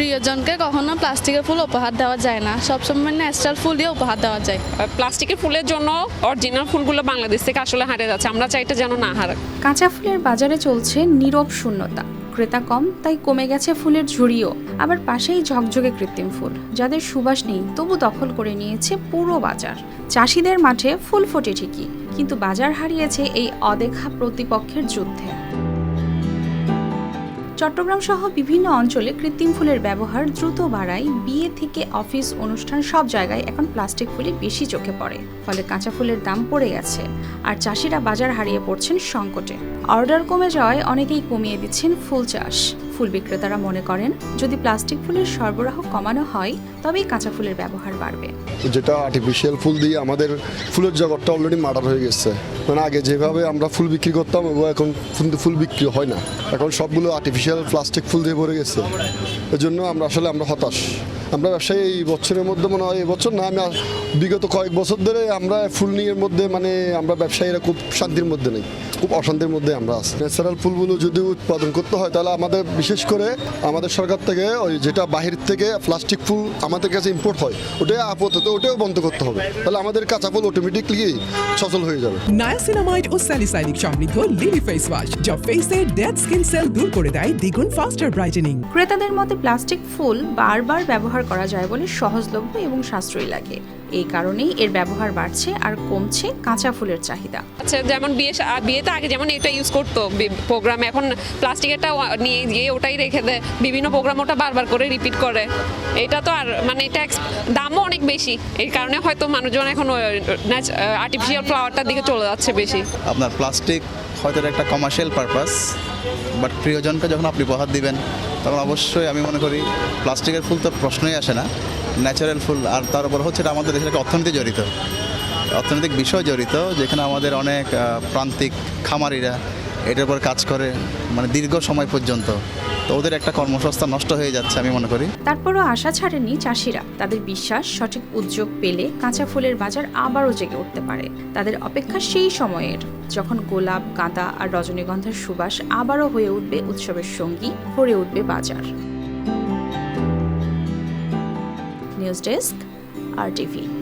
প্রিয়জনকে কখনো প্লাস্টিকের ফুল উপহার দেওয়া যায় না। সবসময় ন্যাচারাল ফুল দিয়ে উপহার দেওয়া যায়। প্লাস্টিকের ফুলের জন্য অরিজিনাল ফুলগুলো বাংলাদেশ থেকে আসলে হারিয়ে যাচ্ছে। আমরা চাইটা যেন না হারাক কাঁচা ফুলের বাজারে চলছে নীরব শূন্যতা। ক্রেতা কম তাই কমে গেছে ফুলের ঝুড়িও। আবার পাশেই ঝকঝকে কৃত্রিম ফুল। যাদের সুবাস নেই তবু দখল করে নিয়েছে পুরো বাজার। চাষিদের মাঠে ফুল ফোটে ঠিকই কিন্তু বাজার হারিয়েছে এই অদেখা প্রতিপক্ষের যুদ্ধে। চট্টগ্রাম সহ বিভিন্ন অঞ্চলে কৃত্রিম ফুলের ব্যবহার দ্রুত বাড়ায়। বিয়ে থেকে অফিস, অনুষ্ঠান সব জায়গায় এখন প্লাস্টিক ফুলই বেশি চোখে পড়ে। ফলে কাঁচা ফুলের দাম পড়ে গেছে। আর চাষিরা বাজার হারিয়ে পড়ছেন সংকটে। অর্ডার কমে যাওয়ায় অনেকেই কমিয়ে দিচ্ছেন ফুল চাষ। ফুল বিক্রেতারা মনে করেন, যদি প্লাস্টিক ফুলের সরবরাহ কমানো হয়, তবেই কাঁচা ফুলের ব্যবহার বাড়বে। যেটা আর্টিফিশিয়াল ফুল দিয়ে আমাদের ফুলের জগৎটা অলরেডি মার্ডার হয়ে গেছে। মানে আগে যেভাবে আমরা ফুল বিক্রি করতাম এবং এখন ফুল বিক্রি হয় না। এখন সবগুলো আর্টিফিশিয়াল প্লাস্টিক ফুল দিয়ে ভরে গেছে। এজন্য আমরা আসলে আমরা হতাশ। আমরা ব্যবসায়ী এই বছরের মধ্যে মনে হয় এই বছর না আমি বিগত কয়েক বছর ধরে আমরা ফুল নিয়ের মধ্যে মানে আমরা ব্যবসায়ীরা খুব শান্তির মধ্যে নেই খুব অশান্তির মধ্যে আমরা আছি। ন্যাচারাল ফুলগুলো যদি উৎপাদন করতে হয় তাহলে আমাদের বিশেষ করে আমাদের সরকার থেকে ওই যেটা বাহির থেকে প্লাস্টিক ফুল আমাদের কাছে ইম্পোর্ট হয় ওটাই আপাতত ওটাও বন্ধ করতে হবে। তাহলে আমাদের কাঁচা ফুল অটোমেটিকলি সচল হয়ে যাবে। নায়াসিনামাইড ও স্যালিসাইনিক সমৃদ্ধ লিলি ফেস ওয়াশ যা ফেসের ডেড স্কিন সেল দূর করে দেয় দ্বিগুণ ফাস্টার ব্রাইটেনিং ক্রেতাদের মতে প্লাস্টিক ফুল বারবার ব্যবহার করা যায় বলে সহজলভ্য এবং সাশ্রয়ী লাগে। এই কারণেই এর ব্যবহার বাড়ছে আর কমছে কাঁচা ফুলের চাহিদা। আচ্ছা যেমন বিয়ে বিয়েতে আগে যেমন এটা ইউজ করতো প্রোগ্রামে এখন প্লাস্টিকেরটা নিয়ে গিয়ে ওটাই রেখে দেয়। বিভিন্ন প্রোগ্রাম ওটা বারবার করে রিপিট করে। এটা তো আর মানে এটা দামও অনেক বেশি। এই কারণে হয়তো মানুষজন এখন আর্টিফিশিয়াল ফ্লাওয়ারটার দিকে চলে যাচ্ছে বেশি। আপনার প্লাস্টিক হয়তো একটা কমার্শিয়াল পারপাস বাট প্রিয়জনকে যখন আপনি উপহার দিবেন তখন অবশ্যই আমি মনে করি প্লাস্টিকের ফুল তো প্রশ্নই আসে না ন্যাচারাল ফুল। আর তার উপর হচ্ছে এটা আমাদের দেশের একটা অর্থনীতি জড়িত। অর্থনৈতিক বিষয় জড়িত, যেখানে আমাদের অনেক প্রান্তিক খামারিরা এটার উপর কাজ করে মানে দীর্ঘ সময় পর্যন্ত। তো ওদের একটা কর্মসংস্থান নষ্ট হয়ে যাচ্ছে, আমি মনে করি। তারপরও আশা ছাড়েনি চাষিরা। তাদের বিশ্বাস, সঠিক উদ্যোগ পেলে কাঁচা ফুলের বাজার আবারও জেগে উঠতে পারে। তাদের অপেক্ষা সেই সময়ের, যখন গোলাপ, গাঁদা আর রজনীগন্ধার সুবাস আবারও হয়ে উঠবে উৎসবের সঙ্গী, ভরে উঠবে বাজার। News desk, R TV.